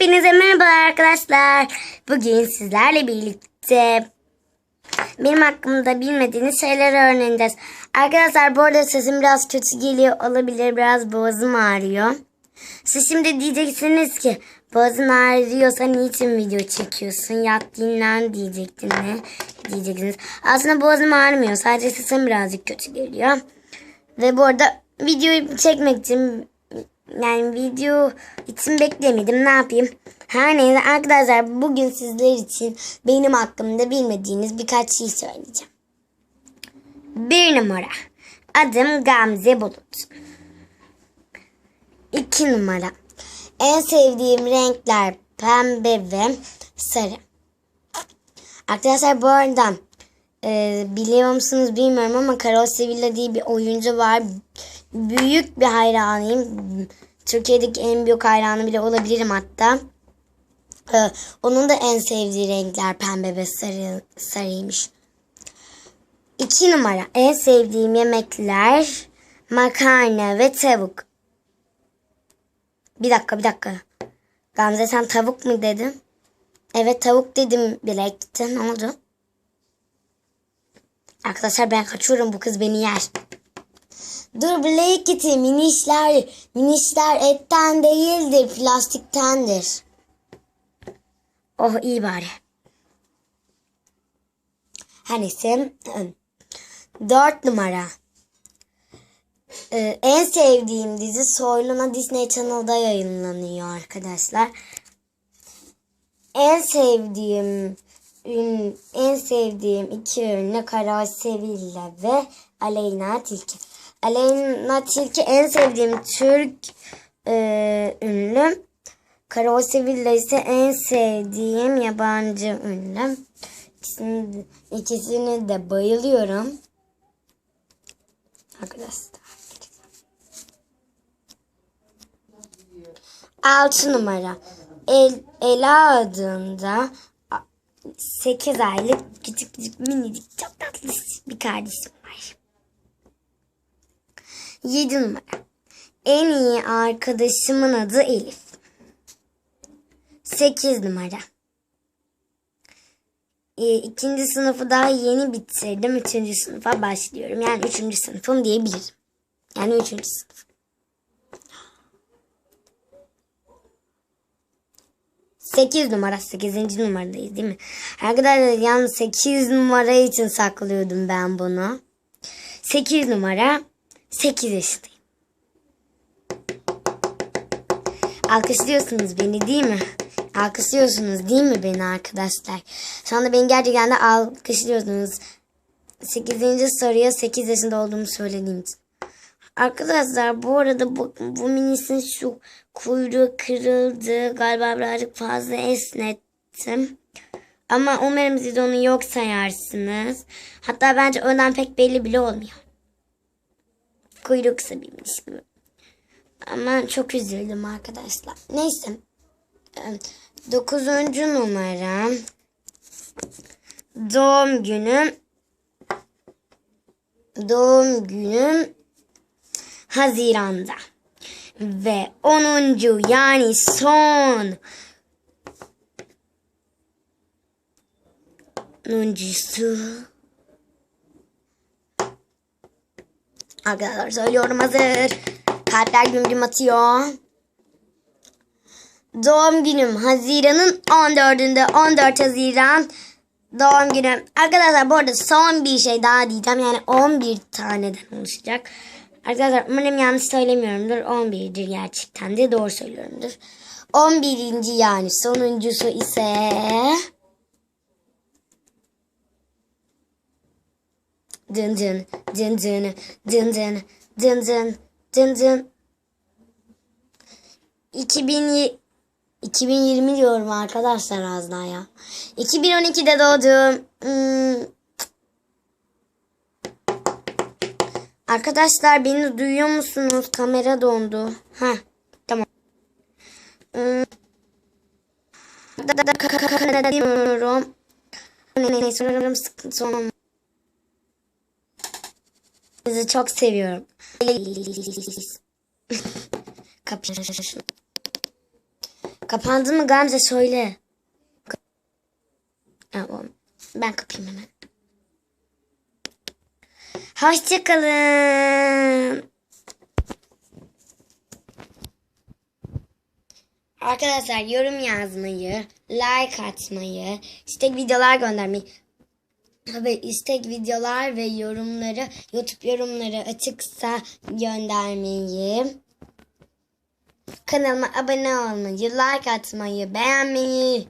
Hepinize merhaba arkadaşlar. Bugün sizlerle birlikte benim hakkımda bilmediğiniz şeyler öğreneceğiz. Arkadaşlar bu arada sesim biraz kötü geliyor olabilir. Biraz boğazım ağrıyor. Siz şimdi diyeceksiniz ki boğazın ağrıyorsa niçin video çekiyorsun? Yat dinlen diyecektim ne diyeceksiniz. Aslında boğazım ağrımıyor. Sadece sesim birazcık kötü geliyor. Ve bu arada videoyu çekmek için yani video için beklemedim. Ne yapayım? Her neyse arkadaşlar bugün sizler için benim hakkımda bilmediğiniz birkaç şey söyleyeceğim. Bir numara. Adım Gamze Bulut. İki numara. En sevdiğim renkler pembe ve sarı. Arkadaşlar bu arada e, biliyor musunuz bilmiyorum ama Karol Sevilla diye bir oyuncu var. Büyük bir hayranıyım. Türkiye'deki en büyük hayranı bile olabilirim hatta. E, onun da en sevdiği renkler pembe ve sarı, sarıymış. İki numara. En sevdiğim yemekler makarna ve tavuk. Bir dakika bir dakika. Gamze sen tavuk mu dedin? Evet tavuk dedim bile gitti. Ne oldu? Arkadaşlar ben kaçıyorum bu kız beni yer. Dur Blake gitti minişler. Minişler etten değildir plastiktendir. Oh iyi bari. Her neyse. Dört numara. Ee, en sevdiğim dizi Soyluna Disney Channel'da yayınlanıyor arkadaşlar. En sevdiğim ün, en sevdiğim iki ünlü Kara Sevilla ve Aleyna Tilki. Aleyna Tilki en sevdiğim Türk e, ünlü. Kara Sevilla ise en sevdiğim yabancı ünlü. İkisini, ikisini de bayılıyorum. Arkadaşlar. Altı numara. El, Ela adında 8 aylık küçük küçük minicik çok tatlı bir kardeşim. 7 numara. En iyi arkadaşımın adı Elif. 8 numara. E, ikinci sınıfı daha yeni bitirdim. Üçüncü sınıfa başlıyorum. Yani üçüncü sınıfım diyebilirim. Yani üçüncü sınıf. 8 numara 8. numaradayız değil mi? Arkadaşlar yalnız 8 numara için saklıyordum ben bunu. 8 numara 8 yaşındayım. Alkışlıyorsunuz beni değil mi? Alkışlıyorsunuz değil mi beni arkadaşlar? Şu anda beni gerçekten de alkışlıyorsunuz. 8. soruya 8 yaşında olduğumu söylediğim için. Arkadaşlar bu arada bu, bu minisin şu kuyruğu kırıldı. Galiba birazcık fazla esnettim. Ama umarım siz onu yok sayarsınız. Hatta bence önden pek belli bile olmuyor. Bir minis gibi. Ama çok üzüldüm arkadaşlar. Neyse. Dokuzuncu numara. Doğum günüm. Doğum günüm Haziran'da. Ve 10. yani son onuncusu Arkadaşlar söylüyorum hazır. Kalpler güm güm atıyor. Doğum günüm Haziran'ın 14'ünde 14 Haziran doğum günüm. Arkadaşlar bu arada son bir şey daha diyeceğim. Yani 11 taneden oluşacak. Arkadaşlar umarım yanlış söylemiyorumdur. 11'dir gerçekten de doğru söylüyorumdur. 11. yani sonuncusu ise dın dın Dın dın dın dın dın dın dın dın. 2000 2020 diyorum arkadaşlar az daha ya. 2012'de doğdum. Hmm. Arkadaşlar beni duyuyor musunuz? Kamera dondu. Ha tamam. Hmm. Da da da ka ka ka sizi çok seviyorum. Kapandı mı Gamze söyle. Ben kapayım hemen. Hoşçakalın. Arkadaşlar yorum yazmayı, like atmayı, istek videolar göndermeyi ve istek videolar ve yorumları YouTube yorumları açıksa göndermeyi kanalıma abone olmayı, like atmayı, beğenmeyi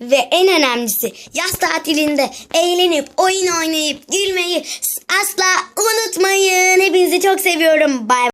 ve en önemlisi yaz tatilinde eğlenip oyun oynayıp gülmeyi asla unutmayın. Hepinizi çok seviyorum. Bay